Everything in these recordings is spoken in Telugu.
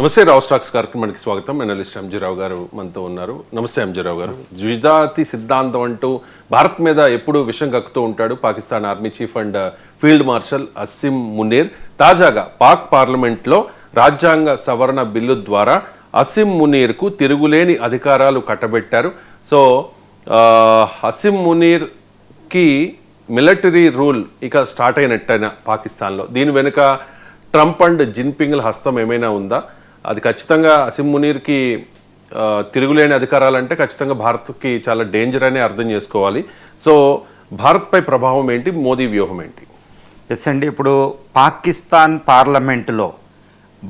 నమస్తే రావు స్టాక్స్ కార్యక్రమానికి స్వాగతం. ఎనలిస్ట్ ఎంజీరావు గారు మనతో ఉన్నారు. నమస్తే అంజీరావు గారు. ద్విజాతి సిద్ధాంతం అంటూ భారత్ మీద ఎప్పుడు విషం కక్కుతూ ఉంటాడు Pakistan army chief and field marshal Asim Munir. తాజాగా పాక్ పార్లమెంట్లో రాజ్యాంగ సవరణ బిల్లు ద్వారా అసిమ్ మునీర్కు తిరుగులేని అధికారాలు కట్టబెట్టారు. సో అసిం అసిమ్ మునీర్కి మిలిటరీ రూల్ ఇక స్టార్ట్ అయినట్టయినా పాకిస్తాన్లో. దీని వెనుక ట్రంప్ అండ్ జిన్పింగ్ల హస్తం ఏమైనా ఉందా? అది ఖచ్చితంగా అసిమ్ మునీర్కి తిరుగులేని అధికారాలంటే ఖచ్చితంగా భారత్కి చాలా డేంజర్ అనే అర్థం చేసుకోవాలి. సో భారత్పై ప్రభావం ఏంటి? మోదీ వ్యూహం ఏంటి? ఎస్ అండి. ఇప్పుడు పాకిస్తాన్ పార్లమెంటులో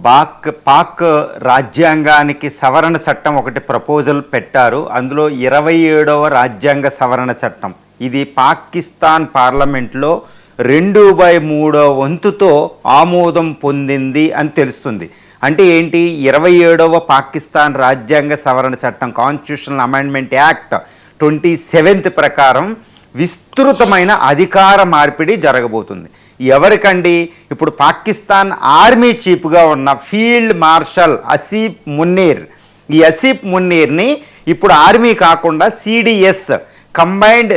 పాక్ పాక్ రాజ్యాంగానికి సవరణ చట్టం ఒకటి ప్రపోజల్ పెట్టారు. అందులో ఇరవై ఏడవ రాజ్యాంగ సవరణ చట్టం. ఇది పాకిస్తాన్ పార్లమెంట్లో రెండు బై మూడో వంతుతో ఆమోదం పొందింది అని తెలుస్తుంది. అంటే ఏంటి? ఇరవై ఏడవ పాకిస్తాన్ రాజ్యాంగ సవరణ చట్టం constitutional amendment act twenty seventh ప్రకారం విస్తృతమైన అధికార మార్పిడి జరగబోతుంది. ఎవరికండి? ఇప్పుడు పాకిస్తాన్ ఆర్మీ చీఫ్గా ఉన్న ఫీల్డ్ మార్షల్ అసీఫ్ మున్నీర్. ఈ అసీఫ్ మున్నీర్ని ఇప్పుడు ఆర్మీ కాకుండా CDS combined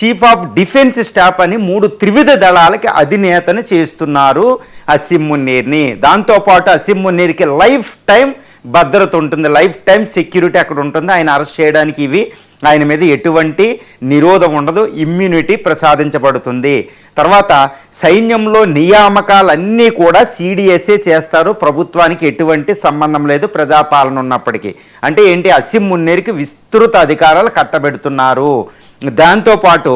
chief of defence staff అని మూడు త్రివిధ దళాలకి అధినేతను చేస్తున్నారు అసీం మున్నీర్ని. దాంతోపాటు అసీం మున్నీర్కి లైఫ్ టైం భద్రత ఉంటుంది. లైఫ్ టైం సెక్యూరిటీ అక్కడ ఉంటుంది. ఆయన అరెస్ట్ చేయడానికి ఇవి ఆయన మీద ఎటువంటి నిరోధం ఉండదు. ఇమ్యూనిటీ ప్రసాదించబడుతుంది. తర్వాత సైన్యంలో నియామకాలన్నీ కూడా సిడిఎస్ఏ చేస్తారు. ప్రభుత్వానికి ఎటువంటి సంబంధం లేదు. ప్రజాపాలన ఉన్నప్పటికీ. అంటే ఏంటి? అసిం మున్నేరికి విస్తృత అధికారాలు కట్టబెడుతున్నారు. దాంతోపాటు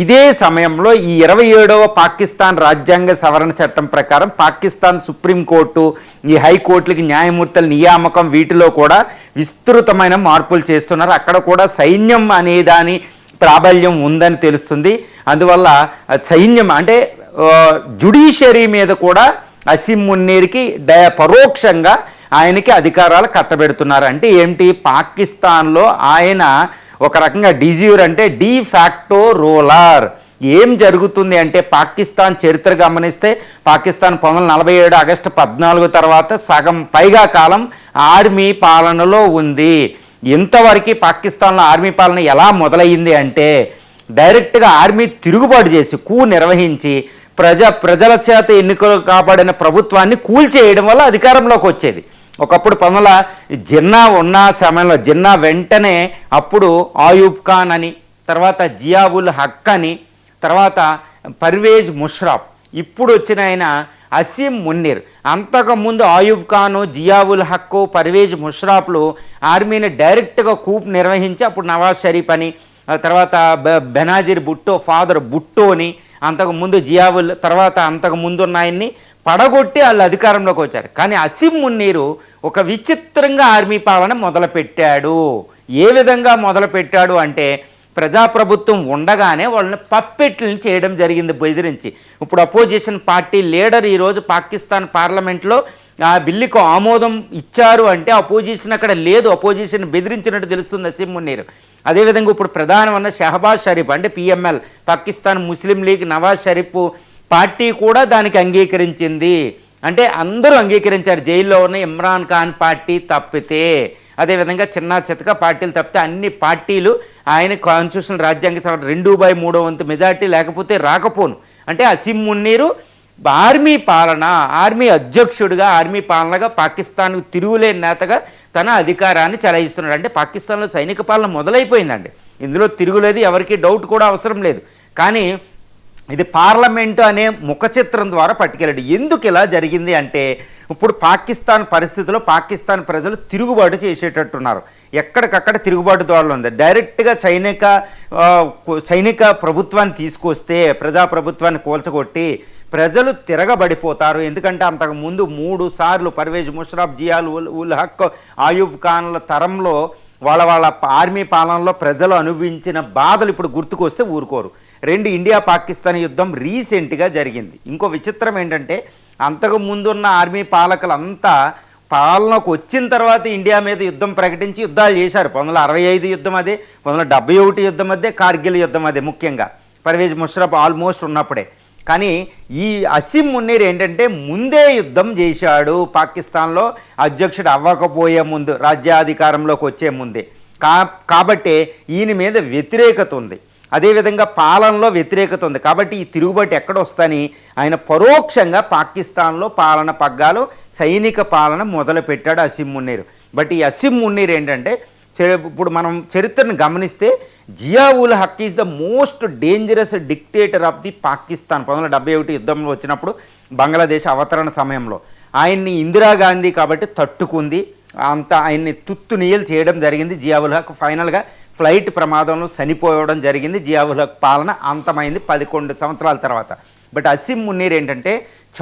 ఇదే సమయంలో ఈ ఇరవై ఏడవ పాకిస్తాన్ రాజ్యాంగ సవరణ చట్టం ప్రకారం పాకిస్తాన్ సుప్రీంకోర్టు ఈ హైకోర్టులకి న్యాయమూర్తుల నియామకం వీటిలో కూడా విస్తృతమైన మార్పులు చేస్తున్నారు. అక్కడ కూడా సైన్యం అనే దాని ప్రాబల్యం ఉందని తెలుస్తుంది. అందువల్ల సైన్యం అంటే జుడిషియరీ మీద కూడా అసిం మున్నీర్కి డయ పరోక్షంగా ఆయనకి అధికారాలు కట్టబెడుతున్నారు. అంటే ఏంటి? పాకిస్తాన్లో ఆయన ఒక రకంగా డిజ్యూర్ అంటే డీ ఫ్యాక్టో రూలర్. ఏం జరుగుతుంది అంటే పాకిస్తాన్ చరిత్ర గమనిస్తే పాకిస్తాన్ పంతొమ్మిది వందల నలభై ఏడు ఆగస్టు పద్నాలుగు తర్వాత సగం పైగా కాలం ఆర్మీ పాలనలో ఉంది. ఇంతవరకు పాకిస్తాన్లో ఆర్మీ పాలన ఎలా మొదలయ్యింది అంటే డైరెక్ట్గా ఆర్మీ తిరుగుబాటు చేసి కూ నిర్వహించి ప్రజ ప్రజల చేత ఎన్నికలు కాపాడిన ప్రభుత్వాన్ని కూల్చేయడం వల్ల అధికారంలోకి వచ్చేది. ఒకప్పుడు పనుల జిన్నా ఉన్న సమయంలో జిన్నా వెంటనే అప్పుడు ఆయూబ్ ఖాన్ అని తర్వాత జియావుల్ హక్ అని తర్వాత పర్వేజ్ ముష్రాఫ్ ఇప్పుడు వచ్చిన ఆయన అసీం మున్నీర్. అంతకుముందు ఆయూబ్ ఖాను జియావుల్ హక్కు పర్వేజ్ ముష్రాఫ్లు ఆర్మీని డైరెక్ట్గా కూప్ నిర్వహించి అప్పుడు నవాజ్ షరీఫ్ అని తర్వాత బె- బుట్టో ఫాదర్ బుట్టోని అంతకు ముందు జియావుల్ తర్వాత అంతకు ముందు ఉన్న ఆయన్ని పడగొట్టి వాళ్ళు అధికారంలోకి వచ్చారు. కానీ అసిం మున్నీరు ఒక విచిత్రంగా ఆర్మీ పాలన మొదలుపెట్టాడు. ఏ విధంగా మొదలుపెట్టాడు అంటే ప్రజాప్రభుత్వం ఉండగానే వాళ్ళని పప్పెట్లని చేయడం జరిగింది బెదిరించి. ఇప్పుడు అపోజిషన్ పార్టీ లీడర్ ఈరోజు పాకిస్తాన్ పార్లమెంట్లో ఆ బిల్లుకు ఆమోదం ఇచ్చారు అంటే అపోజిషన్ అక్కడ లేదు. అపోజిషన్ బెదిరించినట్టు తెలుస్తుంది అసీం మున్నీరు. అదేవిధంగా ఇప్పుడు ప్రధానమైన షహబాజ్ షరీఫ్ అంటే PML Pakistan Muslim League Nawaz Sharif party కూడా దానికి అంగీకరించింది. అంటే అందరూ అంగీకరించారు. జైల్లో ఉన్న ఇమ్రాన్ ఖాన్ పార్టీ తప్పితే అదేవిధంగా చిన్న చితక పార్టీలు తప్పితే అన్ని పార్టీలు ఆయన కాన్స్టిట్యూషన్ రాజ్యాంగ సభ రెండు బై మూడో వంతు మెజార్టీ లేకపోతే రాకపోను. అంటే అసిం మున్నీరు ఆర్మీ పాలన ఆర్మీ అధ్యక్షుడిగా ఆర్మీ పాలనగా పాకిస్తాన్కు తిరుగులేని నేతగా తన అధికారాన్ని చెలాయిస్తున్నాడు. అంటే పాకిస్తాన్లో సైనిక పాలన మొదలైపోయిందండి. ఇందులో తిరుగులేదు ఎవరికి డౌట్ కూడా అవసరం లేదు. కానీ ఇది పార్లమెంటు అనే ముఖచిత్రం ద్వారా పట్టుకెళ్ళాడు. ఎందుకు ఇలా జరిగింది అంటే ఇప్పుడు పాకిస్తాన్ పరిస్థితిలో పాకిస్తాన్ ప్రజలు తిరుగుబాటు చేసేటట్టున్నారు. ఎక్కడికక్కడ తిరుగుబాటు ద్వారా ఉంది. డైరెక్ట్గా సైనిక సైనిక ప్రభుత్వాన్ని తీసుకొస్తే ప్రజా ప్రభుత్వాన్ని కూల్చగొట్టి ప్రజలు తిరగబడిపోతారు. ఎందుకంటే అంతకు ముందు మూడు సార్లు పర్వేజ్ ముషరాఫ్ జియాల్ ఉల్ ఉల్ హక్ ఆయూబ్ ఖాన్ల తరంలో వాళ్ళ వాళ్ళ ఆర్మీ పాలనలో ప్రజలు అనుభవించిన బాధలు ఇప్పుడు గుర్తుకొస్తే ఊరుకోరు. రెండు ఇండియా పాకిస్తాన్ యుద్ధం రీసెంట్గా జరిగింది. ఇంకో విచిత్రం ఏంటంటే అంతకు ముందున్న ఆర్మీ పాలకులంతా పాలనకు వచ్చిన తర్వాత ఇండియా మీద యుద్ధం ప్రకటించి యుద్ధాలు చేశారు. పంతొమ్మిది అరవై ఐదు యుద్ధం అదే పంతొమ్మిది వందల డెబ్బై ఒకటి యుద్ధం అదే కార్గిల్ యుద్ధం అదే ముఖ్యంగా. పర్వేజ్ ముషరఫ్ ఆల్మోస్ట్ ఉన్నప్పుడే. కానీ ఈ అసీం మున్నీర్ ఏంటంటే ముందే యుద్ధం చేశాడు పాకిస్తాన్లో అధ్యక్షుడు అవ్వకపోయే ముందు రాజ్యాధికారంలోకి వచ్చే ముందే. కా కాబట్టి ఈయన మీద వ్యతిరేకత ఉంది. అదేవిధంగా పాలనలో వ్యతిరేకత ఉంది. కాబట్టి ఈ తిరుగుబాటు ఎక్కడ వస్తాని ఆయన పరోక్షంగా పాకిస్తాన్లో పాలన పగ్గాలు సైనిక పాలన మొదలుపెట్టాడు అసీం మున్నీర్. బట్ ఈ అసీం మున్నీర్ ఏంటంటే ఇప్పుడు మనం చరిత్రను గమనిస్తే Zia-ul Haq is the most dangerous dictator of the Pakistan. పంతొమ్మిది వందల డెబ్బై ఒకటి యుద్ధంలో వచ్చినప్పుడు బంగ్లాదేశ్ అవతరణ సమయంలో. ఆయన్ని ఇందిరాగాంధీ కాబట్టి తట్టుకుంది. అంత ఆయన్ని తుత్తు నీయలు చేయడం జరిగింది జియావుల్ హక్. ఫైనల్గా ఫ్లైట్ ప్రమాదంలో చనిపోవడం జరిగింది. జియావుల్ హక్ పాలన అంతమైంది పదకొండు సంవత్సరాల తర్వాత. బట్ అసిమ్ మున్నీర్ ఏంటంటే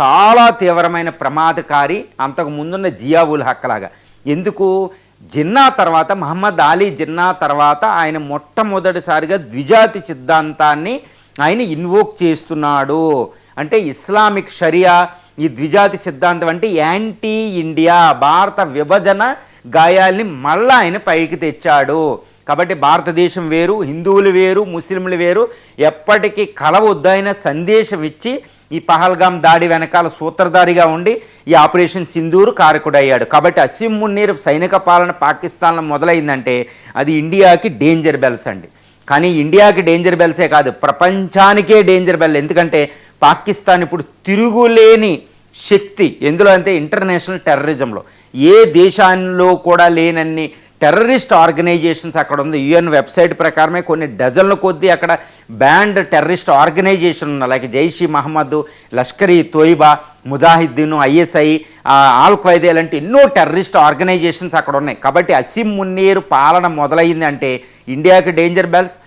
చాలా తీవ్రమైన ప్రమాదకారి అంతకు ముందున్న జియావుల్ హక్ లాగా ఎందుకు? జిన్నా తర్వాత మహమ్మద్ అలీ జిన్నా తర్వాత ఆయన మొట్టమొదటిసారిగా ద్విజాతి సిద్ధాంతాన్ని ఆయన ఇన్వోక్ చేస్తున్నాడు. అంటే ఇస్లామిక్ షరియా ఈ ద్విజాతి సిద్ధాంతం అంటే యాంటీ ఇండియా భారత విభజన గాయాల్ని మళ్ళా ఆయన పైకి తెచ్చాడు. కాబట్టి భారతదేశం వేరు హిందువులు వేరు ముస్లింలు వేరు. ఎప్పటికీ కలవద్దైన సందేశం ఇచ్చి ఈ పహల్గాం దాడి వెనకాల సూత్రధారిగా ఉండి ఈ ఆపరేషన్ సింధూరు కారకుడయ్యాడు. కాబట్టి అసీం మున్నీర్ సైనిక పాలన పాకిస్తాన్లో మొదలైందంటే అది ఇండియాకి డేంజర్ బెల్స్ అండి. కానీ ఇండియాకి డేంజర్ బెల్సే కాదు ప్రపంచానికే డేంజర్ బెల్. ఎందుకంటే పాకిస్తాన్ ఇప్పుడు తిరుగులేని శక్తి ఎందులో అంటే ఇంటర్నేషనల్ టెర్రరిజంలో. ఏ దేశాల్లో కూడా లేనన్ని టెర్రరిస్ట్ ఆర్గనైజేషన్స్ అక్కడ ఉంది. యుఎన్ వెబ్సైట్ ప్రకారమే కొన్ని డజన్ల కొద్దీ అక్కడ బ్యాండ్ టెర్రరిస్ట్ ఆర్గనైజేషన్ ఉన్నాయి like Jaish-e Mohammed Lashkar e Taiba Mujahideen ISI al Qaeda లాంటి ఎన్నో టెర్రరిస్ట్ ఆర్గనైజేషన్స్ అక్కడ ఉన్నాయి. కాబట్టి అసీం మున్నీరు పాలన మొదలైంది అంటే ఇండియాకి డేంజర్ బెల్స్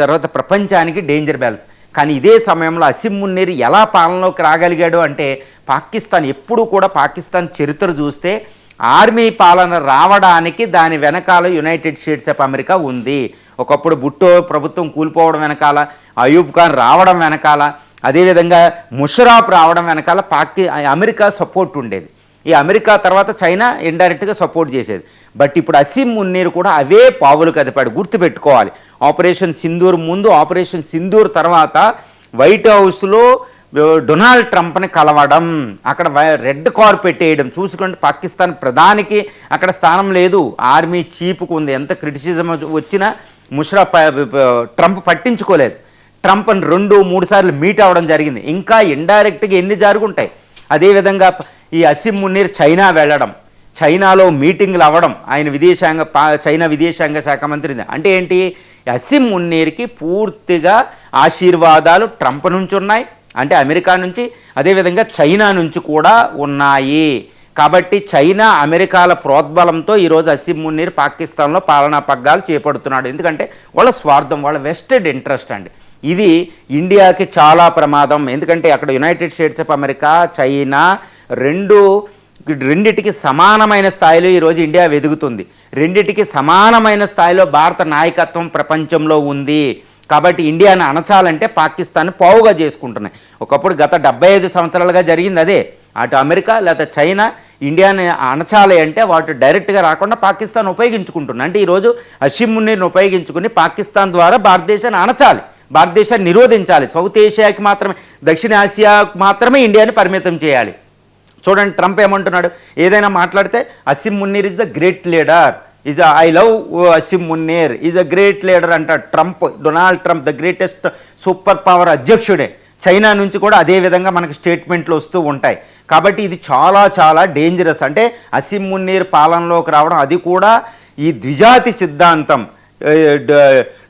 తర్వాత ప్రపంచానికి డేంజర్ బెల్స్. కానీ ఇదే సమయంలో అసిమ్ మున్నీర్ ఎలా పాలనలోకి రాగలిగాడు అంటే పాకిస్తాన్ ఎప్పుడు కూడా పాకిస్తాన్ చరిత్ర చూస్తే ఆర్మీ పాలన రావడానికి దాని వెనకాల యునైటెడ్ స్టేట్స్ ఆఫ్ అమెరికా ఉంది. ఒకప్పుడు బుట్టో ప్రభుత్వం కూలిపోవడం వెనకాల అయూబ్ ఖాన్ రావడం వెనకాల అదేవిధంగా ముషరాఫ్ రావడం వెనకాల పాకి అమెరికా సపోర్ట్ ఉండేది. ఈ అమెరికా తర్వాత చైనా ఇండైరెక్ట్గా సపోర్ట్ చేసేది. బట్ ఇప్పుడు అసీం మున్నీరు కూడా అవే పావులు కదిపాడు. గుర్తుపెట్టుకోవాలి. ఆపరేషన్ సింధూర్ ముందు ఆపరేషన్ సింధూర్ తర్వాత వైట్ హౌస్లో డొనాల్డ్ ట్రంప్ని కలవడం అక్కడ వై- రెడ్ కార్ పెట్టేయడం చూసుకుంటే పాకిస్తాన్ ప్రధానికి అక్కడ స్థానం లేదు. ఆర్మీ చీఫ్కు ఉంది. ఎంత క్రిటిసిజం వచ్చినా ముషరఫ్ ట్రంప్ పట్టించుకోలేదు. ట్రంప్ అని రెండు మూడు సార్లు మీట్ అవ్వడం జరిగింది. ఇంకా ఇండైరెక్ట్గా ఎన్ని జరుగుంటాయి? అదేవిధంగా ఈ అసిమ్ మున్నీర్ చైనా వెళ్ళడం చైనాలో మీటింగ్లు అవ్వడం ఆయన విదేశాంగ చైనా విదేశాంగ శాఖ మంత్రి అంటే ఏంటి? అసిమ్ మున్నీర్కి పూర్తిగా ఆశీర్వాదాలు ట్రంప్ నుంచి ఉన్నాయి. అంటే అమెరికా నుంచి అదేవిధంగా చైనా నుంచి కూడా ఉన్నాయి. కాబట్టి చైనా అమెరికాల ప్రోద్బలంతో ఈరోజు అసీం మున్నీర్ పాకిస్తాన్లో పాలనా పగ్గాలు చేపడుతున్నాడు. ఎందుకంటే వాళ్ళ స్వార్థం వాళ్ళ వెస్టెడ్ ఇంట్రెస్ట్ అండి. ఇది ఇండియాకి చాలా ప్రమాదం. ఎందుకంటే అక్కడ United States of America China రెండు రెండిటికి సమానమైన స్థాయిలో ఈరోజు ఇండియా వెదుగుతుంది. రెండిటికి సమానమైన స్థాయిలో భారత నాయకత్వం ప్రపంచంలో ఉంది. కాబట్టి ఇండియాను అణచాలంటే పాకిస్తాన్ పావుగా చేసుకుంటున్నాయి. ఒకప్పుడు గత డెబ్బై ఐదు సంవత్సరాలుగా జరిగింది అదే. అటు అమెరికా లేదా చైనా ఇండియాని అణచాలి అంటే వాటి డైరెక్ట్గా రాకుండా పాకిస్తాన్ ఉపయోగించుకుంటుంది అంటే ఈరోజు అషిమ్ మున్నీర్ని ఉపయోగించుకుని పాకిస్తాన్ ద్వారా భారతదేశాన్ని అణచాలి. భారతదేశాన్ని నిరోధించాలి. సౌత్ ఏషియాకి మాత్రమే దక్షిణ ఆసియాకు మాత్రమే ఇండియాని పరిమితం చేయాలి. చూడండి ట్రంప్ ఏమంటున్నాడు? ఏదైనా మాట్లాడితే Asim Munir is the great leader. Is I love Asim Munir is a great leader అంట Trump. Donald Trump the greatest super power అధ్యక్షుడే. China నుంచి కూడా అదే విధంగా మనకి స్టేట్మెంట్లు వస్తూ ఉంటాయి. కాబట్టి ఇది చాలా చాలా డేంజరస్ అంటే అసిమ్ మున్నీర్ పాలనలోకి రావడం అది కూడా ఈ ద్విజాతి సిద్ధాంతం.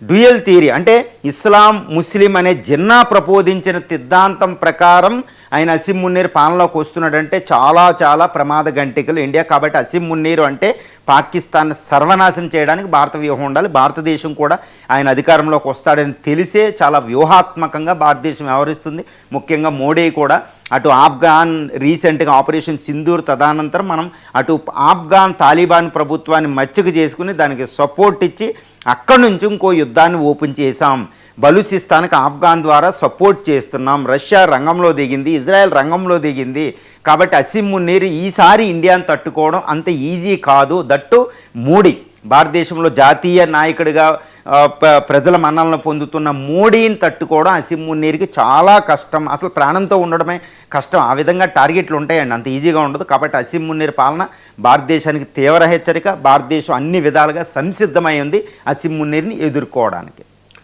డ్యూయల్ థియరీ అంటే ఇస్లాం ముస్లిం అనే జిన్నా ప్రబోధించిన సిద్ధాంతం ప్రకారం ఆయన అసిం మున్నీర్ పాలనలోకి వస్తున్నాడంటే చాలా చాలా ప్రమాద గంటికలు ఇండియా. కాబట్టి అసిం మున్నీరు అంటే పాకిస్తాన్ సర్వనాశనం చేయడానికి భారత వ్యూహం ఉండాలి. భారతదేశం కూడా ఆయన అధికారంలోకి వస్తాడని తెలిసే చాలా వ్యూహాత్మకంగా భారతదేశం వ్యవహరిస్తుంది. ముఖ్యంగా మోడీ కూడా అటు ఆఫ్ఘాన్ రీసెంట్గా ఆపరేషన్ సింధూర్ తదనంతరం మనం అటు ఆఫ్ఘాన్ తాలిబాన్ ప్రభుత్వాన్ని మచ్చిక చేసుకుని దానికి సపోర్ట్ ఇచ్చి అక్కడి నుంచి ఇంకో యుద్ధాన్ని ఓపెన్ చేశాం. బలూచిస్తాన్కి ఆఫ్ఘాన్ ద్వారా సపోర్ట్ చేస్తున్నాం. రష్యా రంగంలో దిగింది ఇజ్రాయెల్ రంగంలో దిగింది. కాబట్టి అసిమ్ మున్నీరు ఈసారి ఇండియాను తట్టుకోవడం అంత ఈజీ కాదు. దట్టు మోడీ. భారతదేశంలో జాతీయ నాయకుడిగా ప్రజల మన్నలను పొందుతున్న మోడీని తట్టుకోవడం అసిమ్మున్నీరికి చాలా కష్టం. అసలు ప్రాణంతో ఉండడమే కష్టం. ఆ విధంగా టార్గెట్లు ఉంటాయండి. అంత ఈజీగా ఉండదు. కాబట్టి అసీం పాలన భారతదేశానికి తీవ్ర హెచ్చరిక. భారతదేశం అన్ని విధాలుగా సంసిద్ధమై ఉంది అసీం ఎదుర్కోవడానికి.